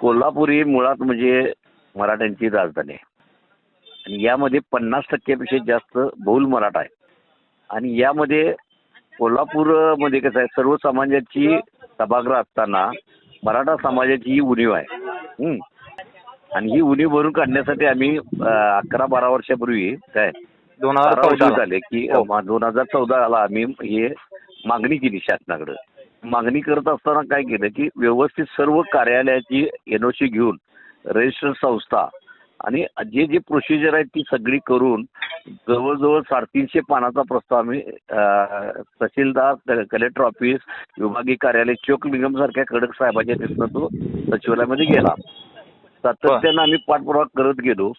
कोल्हापूर ही मुळात म्हणजे मराठ्यांची राजधानी आहे. आणि यामध्ये पन्नास टक्क्यापेक्षा जास्त बहुल मराठा आहे. आणि यामध्ये कोल्हापूरमध्ये कसं आहे सर्व समाजाची सभागृह असताना मराठा समाजाची ही उणीव आहे. हं. आणि ही उणीव भरून काढण्यासाठी आम्ही अकरा बारा वर्षापूर्वी काय दोन हजार चौदा. झाले की हो. दोन हजार चौदाला आम्ही हे मागणी केली शासनाकडे. मागणी करत असताना काय केलं की व्यवस्थित सर्व कार्यालयाची एनओसी घेऊन रजिस्टर संस्था आणि जे जे प्रोसिजर आहे ती सगळी करून जवळजवळ साडेतीनशे पानाचा प्रस्ताव आम्ही तहसीलदार कलेक्टर ऑफिस विभागीय कार्यालय चोक निगम सारख्या कडक साहेबाच्या तिथनं तो सचिवालयामध्ये गेला. सातत्यानं आम्ही पाठपुरावा करत गेलो.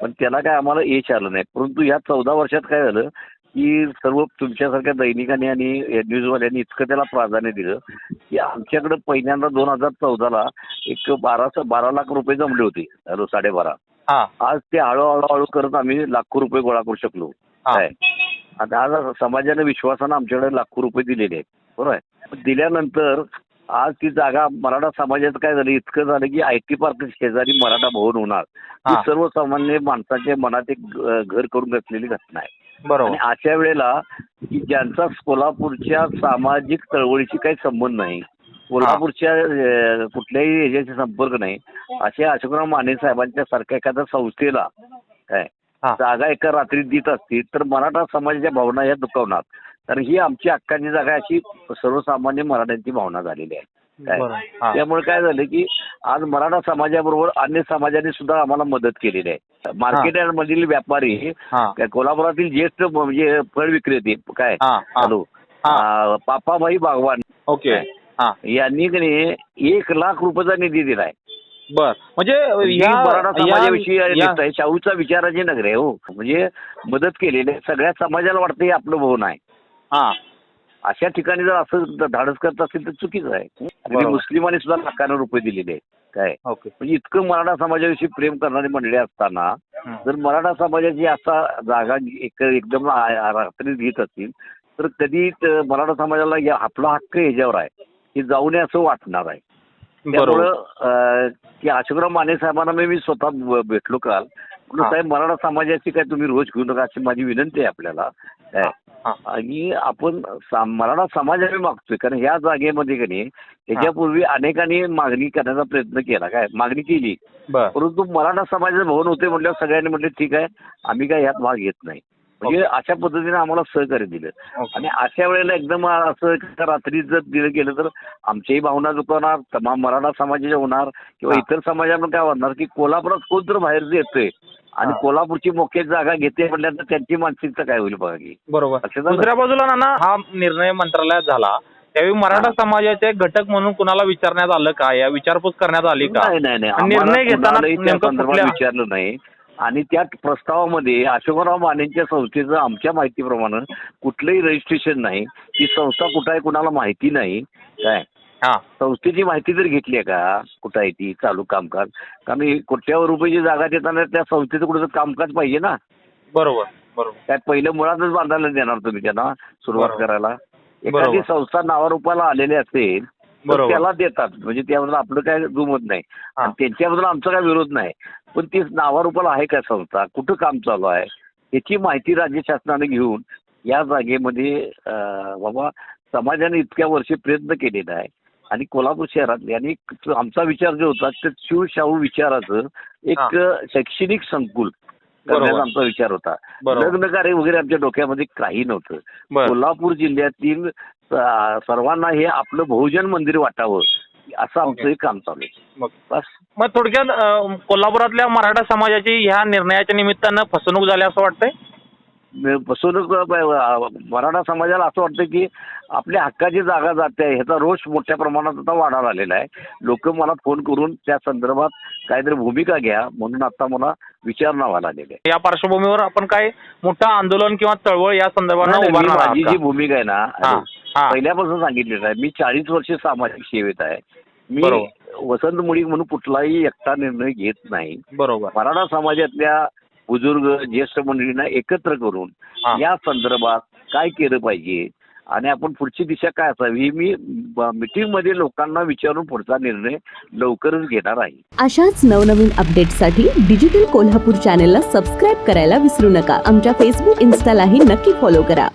पण त्याला काय आम्हाला यश आलं नाही. परंतु या चौदा वर्षात काय झालं की सर्व तुमच्यासारख्या दैनिकांनी आणि न्यूजवाल्यांनी इतकं त्याला प्राधान्य दिलं की आमच्याकडे पहिल्यांदा दोन हजार चौदाला एक बारा बारा लाख रुपये जमले होते. हॅलो साडेबारा. आज ते हळूहळू हळू करत आम्ही लाखो रुपये गोळा करू शकलो. हा. काय? आता आज समाजाने विश्वासानं आमच्याकडे लाखो रुपये दिलेले आहेत. बरोबर आहे? दिल्यानंतर आज ती जागा मराठा समाजात काय झालं? इतकं झालं की आय टी पार्क शेजारी मराठा भवन होणार. ही. सर्वसामान्य माणसाच्या मनात एक घर करून घेतलेली घटना आहे. आणि बरोबर अशा वेळेला की ज्यांचा कोल्हापूरच्या सामाजिक चळवळीशी काही संबंध नाही कोल्हापूरच्या कुठल्याही ह्याच्याशी संपर्क नाही अशा अशोकराव माने साहेबांच्या सारख्या एखाद्या संस्थेला काय. जागा एका रात्रीत देत असतील तर मराठा समाजाच्या भावना या दुखावणार. कारण ही आमची हक्काची जागा अशी सर्वसामान्य मराठ्यांची भावना झालेली आहे. त्यामुळे काय झालं की आज मराठा समाजाबरोबर अन्य समाजाने सुद्धा आम्हाला मदत केलेली आहे. मार्केट मधील व्यापारी कोल्हापुरातील ज्येष्ठ म्हणजे फळ विक्रेते काय हॅलो. अं, पापाभाई बागवान. ओके. हा. यांनी की नाही एक लाख रुपयाचा निधी दिलाय. बर. म्हणजे मराठा समाजाविषयी. शाहूचा विचाराची नगर आहे हो. म्हणजे मदत केलेली सगळ्या समाजाला वाटतं हे आपलं भवन आहे हा. अशा ठिकाणी जर असं धाडस करत असेल तर चुकीचं आहे. आणि. मुस्लिमांनी सुद्धा लाखानं रुपये दिलेले आहेत. काय? म्हणजे इतकं मराठा समाजाविषयी प्रेम करणारी मंडळी असताना हं. जर मराठा समाजाची असा जागा एक एकदम रात्रीत घेत असतील तर कधी मराठा समाजाला या आपला हक्क ह्याच्यावर आहे की जाऊ नये असं वाटणार आहे. त्यामुळं की अशोकराव माने साहेबांना मी मी स्वतः भेटलो काल. म्हणलं, हा. साहेब मराठा समाजाची काय तुम्ही रोज घेऊ नका अशी माझी विनंती आहे आपल्याला. काय. आणि आपण मराठा समाज आम्ही मागतोय कारण ह्या जागेमध्ये की नाही ह्याच्यापूर्वी अनेकांनी मागणी करण्याचा प्रयत्न केला. काय? मागणी केली. परंतु मराठा समाजाचे भवन होते म्हटल्यावर सगळ्यांनी म्हटलं ठीक आहे आम्ही काय यात भाग घेत नाही. म्हणजे अशा पद्धतीने आम्हाला सहकार्य दिलं. आणि अशा वेळेला एकदम असं रात्री जर दिलं गेलं तर आमच्याही भावना दुखवणार तमाम मराठा समाजाच्या होणार किंवा. इतर समाजाला काय होणार की कोल्हापुरात कोण तर बाहेर येतोय. आणि. कोल्हापूरची मोक्यात जागा घेते म्हटल्यानंतर त्यांची मानसिकता काय होईल बघा की. बरोबर? दुसऱ्या बाजूला नाना हा निर्णय मंत्रालयात झाला. त्यावेळी मराठा समाजाचे घटक म्हणून कुणाला विचारण्यात आलं का? या विचारपूस करण्यात आली का? नाही नाही नाही. आणि आम्हाला निर्णय घेताना कुणालाही त्या नेमकं संदर्भात कुठल्या- विचारलं नाही. आणि त्या प्रस्तावामध्ये अशोकराव मानेंच्या संस्थेचं आमच्या माहितीप्रमाणे कुठलंही रजिस्ट्रेशन नाही. ती संस्था कुठं आहे कुणाला माहिती नाही. काय? संस्थेची माहिती जर घेतली आहे का कुठं आहे ती चालू कामकाज? कारण हे कोट्यावर रुपयाची जागा देताना त्या संस्थेचं कुठं कामकाज पाहिजे ना. बरोबर बरोबर. काय पहिलं मुळातच बांधायला देणार तुम्ही त्यांना सुरुवात. करायला. एखादी. संस्था नावारूपाला आलेली असेल. त्याला देतात. म्हणजे त्याबद्दल आपलं काय जुमत नाही. आणि त्यांच्याबद्दल आमचा काय विरोध नाही. पण ती नावारूपाला आहे का संस्था? कुठं काम चालू आहे? याची माहिती राज्य शासनाने घेऊन या जागेमध्ये बाबा समाजाने इतक्या वर्षी प्रयत्न केलेला आहे. आणि कोल्हापूर शहरात आणि एक आमचा विचार जो होता ते शिवशाहू विचाराचं एक शैक्षणिक संकुल करण्याचा. आमचा विचार होता. लग्न कार्य वगैरे आमच्या डोक्यामध्ये काही नव्हतं. कोल्हापूर जिल्ह्यातील सर्वांना हे आपलं बहुजन मंदिर वाटावं असं आमचं. हे काम चालू आहे. मग. थोडक्यात कोल्हापुरातल्या मराठा समाजाची ह्या निर्णयाच्या निमित्तानं फसवणूक झाली असं वाटतंय? फसवणूक मराठा समाजाला असं वाटतं की आपल्या हक्काची जागा जाते ह्याचा रोष मोठ्या प्रमाणात आता वाढायला आलेला आहे लोक मला फोन करून त्या संदर्भात काहीतरी भूमिका घ्या म्हणून आता मला विचारणा व्हायला आलेली आहे या पार्श्वभूमीवर आपण काय मोठं आंदोलन किंवा चळवळ या संदर्भात माझी जी? भूमिका आहे ना. पहिल्यापासून सांगितलेलं आहे मी चाळीस वर्ष सामाजिक सेवेत आहे मी. वसंत मुळी म्हणून कुठलाही एकटा निर्णय घेत नाही बरोबर मराठा समाजातल्या बुजुर्ग ज्येष्ठ मंडळींना एकत्र करून. या संदर्भात काय केलं पाहिजे आणि आपण पुढची दिशा काय असावी ही मी मीटिंगमध्ये लोकांना विचारून पुढचा निर्णय लवकरच घेणार आहे. अशाच नवनवीन अपडेट्ससाठी डिजिटल कोल्हापूर चॅनेलला सबस्क्राईब करायला विसरू नका. आमच्या फेसबुक इन्स्टालाही नक्की फॉलो करा.